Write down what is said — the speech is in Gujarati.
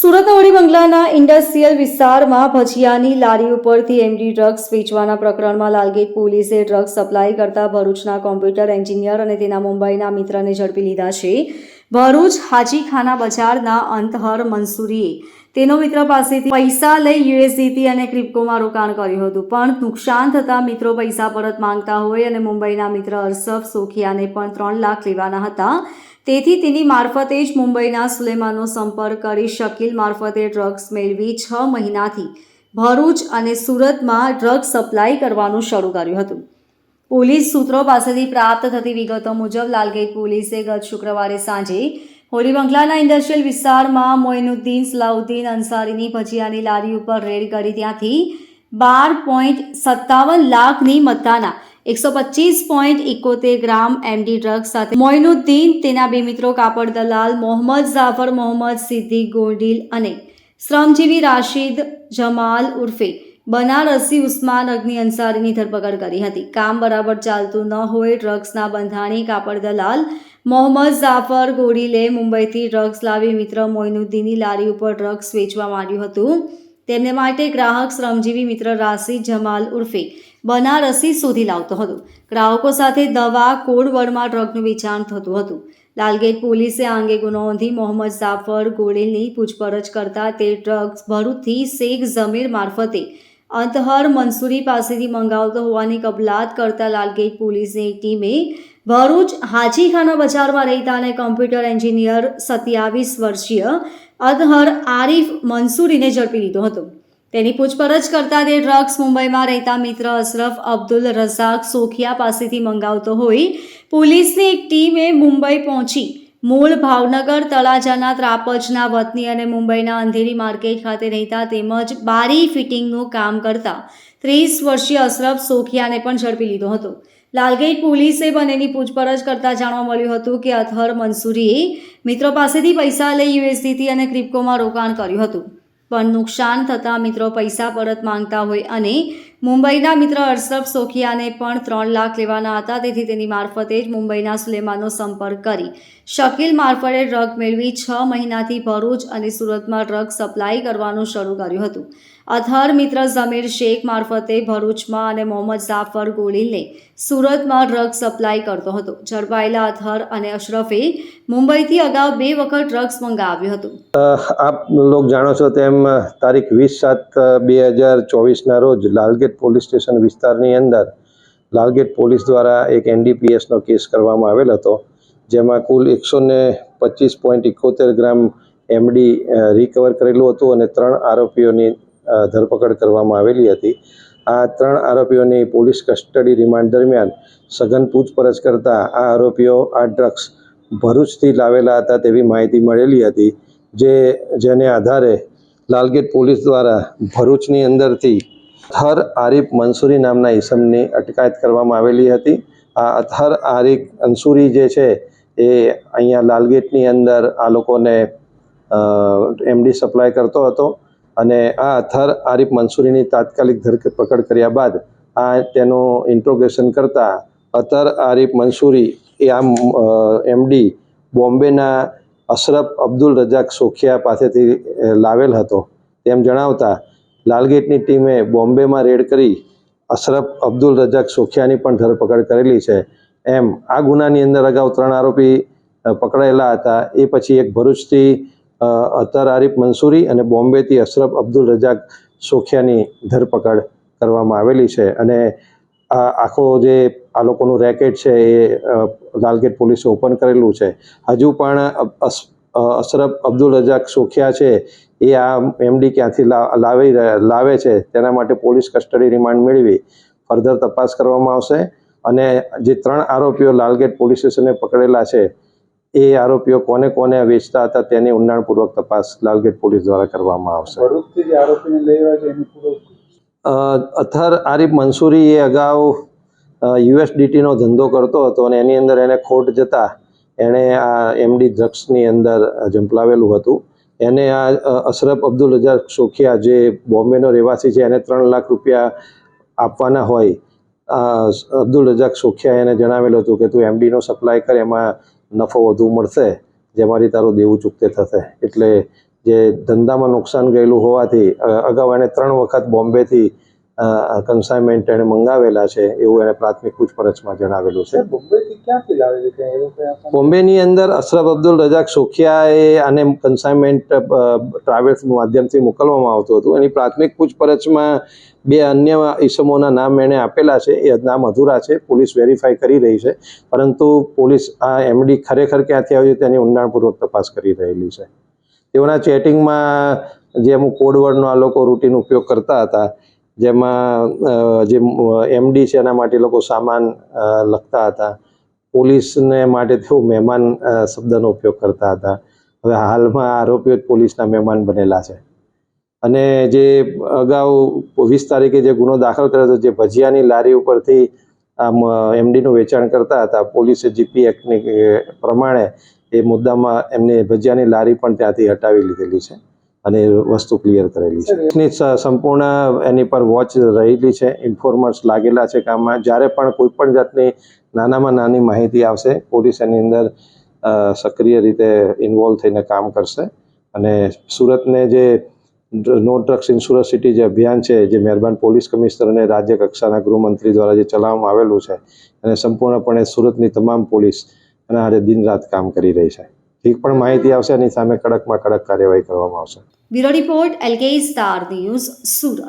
સુરત વડી બંગલાના ઇન્ડસ્ટ્રીયલ વિસ્તારમાં ભજીયાની લારી ઉપરથી એમડી ડ્રગ્સ વેચવાના પ્રકરણમાં લાલગેટ પોલીસે ડ્રગ્સ સપ્લાય કરતા ભરૂચના કોમ્પ્યુટર એન્જિનિયર અને તેના મુંબઈના મિત્રને ઝડપી લીધા છે. ભરૂચ હાજીખાના બજારના અંતહર મંસૂરીએ તેનો મિત્ર પાસેથી પૈસા લઈ યુએસડીથી અને ક્રિપ્કોમાં રોકાણ કર્યું હતું. પણ નુકસાન થતાં મિત્રો પૈસા પરત માંગતા હોય અને મુંબઈના મિત્ર અરસફ સોખિયાને પણ ત્રણ લાખ લેવાના હતા. તેથી તેની મારફતે જ મુંબઈના સુલેમાનો સંપર્ક કરી શકીલ મારફતે ડ્રગ્સ મેળવી છ મહિનાથી ભરૂચ અને સુરતમાં ડ્રગ્સ સપ્લાય કરવાનું શરૂ કર્યું હતું. પોલીસ સૂત્રો પાસેથી પ્રાપ્ત થતી વિગતો મુજબ લાલગેટ પોલીસે ગત શુક્રવારે સાંજે હોલી બંગલાના ઇન્ડસ્ટ્રીયલ વિસ્તારમાં મોઇનુદ્દીન સલાઉદ્દીન અંસારીની ભજીયાની લારી ઉપર રેડ કરી ત્યાંથી બાર પોઈન્ટ સત્તાવન લાખની મત્તાના એકસો પચીસ પોઈન્ટ ઇકોતેર ગ્રામ એમડી ડ્રગ્સ સાથે મોઇનુદ્દીન, તેના બે મિત્રો કાપડ દલાલ, મોહમ્મદ જાફર મોહમ્મદ સિદ્દીક, ગોંડીલ અને શ્રમજીવી રાશિદ જમાલ ઉર્ફે બનારસી ઉસ્માન અગ્નિ અંસારીની ધરપકડ કરી હતી. કામ બરાબર ચાલતું ન હોય, ડ્રગ્સના બંધાણી, કાપડ દલાલ, મોહમ્મદ જાફર ગોડીલે મુંબઈથી ડ્રગ્સ લાવી મિત્ર મોઇનુદ્દીનની લારી ઉપર ડ્રગ્સ વેચવા માંડ્યું હતું. તેમને માટે ગ્રાહક શ્રમજીવી મિત્ર રાશિદ જમાલ ઉર્ફે બનારસી શોધી લાવતો હતો. ગ્રાહકો સાથે દવા કોડ વર્ડમાં ડ્રગનું વેચાણ થતું હતું. લાલગેટ પોલીસે આ અંગે ગુનો નોંધી મોહમ્મદ જાફર ગોળેલની પૂછપરછ કરતા તે ડ્રગ્સ ભરૂચથી શેખ જમીર મારફતે અંતહર મંસૂરી પાસેથી મંગાવતો હોવાની કબલાત કરતા લાલગેટ પોલીસની ટીમે ભરૂચ હાજીખાના બજારમાં રહેતા અને કોમ્પ્યુટર એન્જિનિયર સત્યાવીસ વર્ષીય અતહર આરિફ મંસૂરીને ઝડપી લીધો હતો. તેની પૂછપરછ કરતા તે ડ્રગ્સ મુંબઈમાં રહેતા મિત્ર અશરફ અબ્દુલ રઝાક સોખિયા પાસેથી મંગાવતો હોય. પોલીસની એક ટીમે મુંબઈ પહોંચી. મૂળ ભાવનગર તળાજાના ત્રાપજના વતની અને મુંબઈના અંધેરી માર્કેટ ખાતે રહેતા તેમજ બારી ફિટિંગનું કામ કરતા ત્રીસ વર્ષીય અશરફ સોખિયાને પણ ઝડપી લીધો હતો. લાલગેટ પોલીસે બંનેની પૂછપરછ કરતા જાણવા મળ્યું હતું કે અથર મંસૂરીએ મિત્રો પાસેથી પૈસા લઈ યુએસડીથી અને ક્રિપ્કોમાં રોકાણ કર્યું હતું. પણ નુકસાન થતાં મિત્રો પૈસા પરત માંગતા હોય અને મુંબઈના મિત્ર અરસફ સોખિયાને પણ ત્રણ લાખ લેવાના હતા, તેથી તેની મારફતે જ મુંબઈના સુલેમાનો સંપર્ક કરી. શકીલ મારફતે ડ્રગ મેળવી છ મહિનાથી ભરૂચ અને સુરતમાં ડ્રગ સપ્લાય કરવાનું શરૂ કર્યું હતું. અથર મિત્ર ઝમીર શેખ મારફતે ભરૂચમાં અને મોહમ્મદ જાફર ગોલીલને સુરતમાં ડ્રગ સપ્લાય કરતો હતો. ઝડપાયેલા અથર અને અશરફે મુંબઈથી અગાઉ બે વખત ડ્રગ્સ મંગાવ્યું હતું. આપ લોક જાણો છો તેમ તારીખ વીસ સાત બે હજાર ચોવીસના રોજ લાલગેટ પોલીસ સ્ટેશન વિસ્તારની અંદર લાલગેટ પોલીસ દ્વારા એક એનડીપીએસનો કેસ કરવામાં આવેલ હતો, જેમાં કુલ એકસો ને પચીસ પોઈન્ટ એકોતેર ગ્રામ એમડી રિકવર કરેલું હતું અને ત્રણ આરોપીઓની ધરપકડ કરવામાં આવેલી હતી. આ ત્રણ આરોપીઓની પોલીસ કસ્ટડી રિમાન્ડ દરમિયાન સઘન પૂછપરછ કરતા આ આરોપીઓ આ ડ્રગ્સ ભરૂચથી લાવેલા હતા તેવી માહિતી મળેલી હતી, જે, જેને આધારે લાલગેટ પોલીસ દ્વારા ભરૂચની અંદરથી અથર આરિફ મંસૂરી નામના ઈસમની અટકાયત કરવામાં આવેલી હતી. આ અથર આરિફ અંસુરી જે છે, એ અહીંયા લાલગેટની અંદર આ લોકોને એમડી સપ્લાય કરતો હતો અને આ અથર આરિફ મંસૂરીની તાત્કાલિક ધરપકડ કર્યા બાદ આ તેનું ઇન્ટ્રોગેશન કરતા અથર આરિફ મંસૂરી એ આ એમડી બોમ્બેના અશરફ અબ્દુલ રજાક સોખિયા પાસેથી લાવેલ હતો. તેમ જણાવતા લાલગેટની ટીમે બોમ્બેમાં રેડ કરી અશરફ અબ્દુલ રજાક સોખિયાની પણ ધરપકડ કરેલી છે. એમ આ ગુનાની અંદર અગાઉ ત્રણ આરોપી પકડાયેલા હતા. એ પછી એક ભરૂચથી અતર આરિફ મંસૂરી અને બોમ્બેથી અશરફ અબ્દુલ રજાક સોખિયાની ધરપકડ કરવામાં આવેલી છે. અને આખો જે આ લોકોનું રેકેટ છે એ લાલગેટ પોલીસે ઓપન કરેલું છે. હજુ પણ અશરફ અબ્દુલ રજાક સોખિયા છે એ આ એમડી ક્યાંથી લાવી લાવે છે તેના માટે પોલીસ કસ્ટડી રિમાન્ડ મેળવી ફર્ધર તપાસ કરવામાં આવશે. અને જે ત્રણ આરોપીઓ લાલગેટ પોલીસ સ્ટેશને પકડેલા છે એ આરોપીઓ કોને કોને વેચતા હતા તેની ઊંડાણપૂર્વક તપાસ લાલગેટ પોલીસ દ્વારા કરવામાં આવશે. અથર આરીફ મંસૂરી એ અગાઉ યુએસડીટીનો ધંધો કરતો હતો અને એની અંદર એને ખોટ જતા એણે આ એમડી ડ્રગ્સની અંદર ઝંપલાવેલું હતું. એને આ અશરફ અબ્દુલ રજાક સોખિયા જે બોમ્બેનો રહેવાસી છે, એને ત્રણ લાખ રૂપિયા આપવાના હોય અબ્દુલ રજાક સોખિયા એને જણાવેલું હતું કે તું એમડીનો સપ્લાય કર, એમાં નફો વધુ મળશે, જેમાંથી તારું દેવું ચૂકતે થશે. એટલે જે ધંધામાં નુકસાન ગયેલું હોવાથી અગાઉ એને ત્રણ વખત બોમ્બેથી કન્સાઇનમેન્ટ એણે મંગાવેલા છે એવું એને પ્રાથમિક પૂછપરછમાં જણાવેલું છે. બોમ્બેની અંદર અશરફ અબ્દુલ રજાક સોખિયાએ આને કન્સાઇનમેન્ટ ટ્રાવેલ્સ માધ્યમથી મોકલવામાં આવતું હતું. એની પ્રાથમિક પૂછપરછમાં બે અન્ય ઈસમોના નામ એણે આપેલા છે. એ નામ અધૂરા છે. પોલીસ વેરીફાઈ કરી રહી છે. પરંતુ પોલીસ આ એમડી ખરેખર ક્યાંથી આવ્યું છે તેની ઊંડાણપૂર્વક તપાસ કરી રહેલી છે. તેઓના ચેટિંગમાં જે અમુક કોડવર્ડનો આ લોકો રૂટીન ઉપયોગ કરતા હતા જેમાં જે એમડી છે એના માટે લોકો સામાન લખતા હતા. પોલીસને માટે તેઓ મહેમાન શબ્દનો ઉપયોગ કરતા હતા. હવે હાલમાં આરોપીઓ જ પોલીસના મહેમાન બનેલા છે. અને જે અગાઉ વીસ તારીખે જે ગુનો દાખલ કર્યો હતો, જે ભજીયાની લારી ઉપરથી આમ એમડીનું વેચાણ કરતા હતા, પોલીસે જીપી એક્ટની પ્રમાણે એ મુદ્દામાં એમની ભજીયાની લારી પણ ત્યાંથી હટાવી લીધેલી છે. અને વસ્તુ ક્લિયર કરેલી છે. સંપૂર્ણ એની પર વોચ રહેલી છે ઇન્ફોર્મર્સ લાગેલા છે કામમાં. જ્યારે પણ કોઈ પણ જાતની નાનામાં નાની માહિતી આવશે, પોલીસ એની અંદર સક્રિય રીતે ઇન્વોલ્વ થઈને કામ કરશે. અને સુરતને જે નો ડ્રગ્સ ઇન્સ્યોરન્સ સિટી જે અભિયાન છે, જે મહેરબાન પોલીસ કમિશનર અને રાજ્ય કક્ષાના ગૃહમંત્રી દ્વારા જે ચલાવવામાં આવેલું છે, અને સંપૂર્ણપણે સુરતની તમામ પોલીસ અને આજે દિન રાત કામ કરી રહી છે. ઠીક પણ માહિતી આવશે એની સામે કડકમાં કડક કાર્યવાહી કરવામાં આવશે. Bureau report, LK star news, Surat.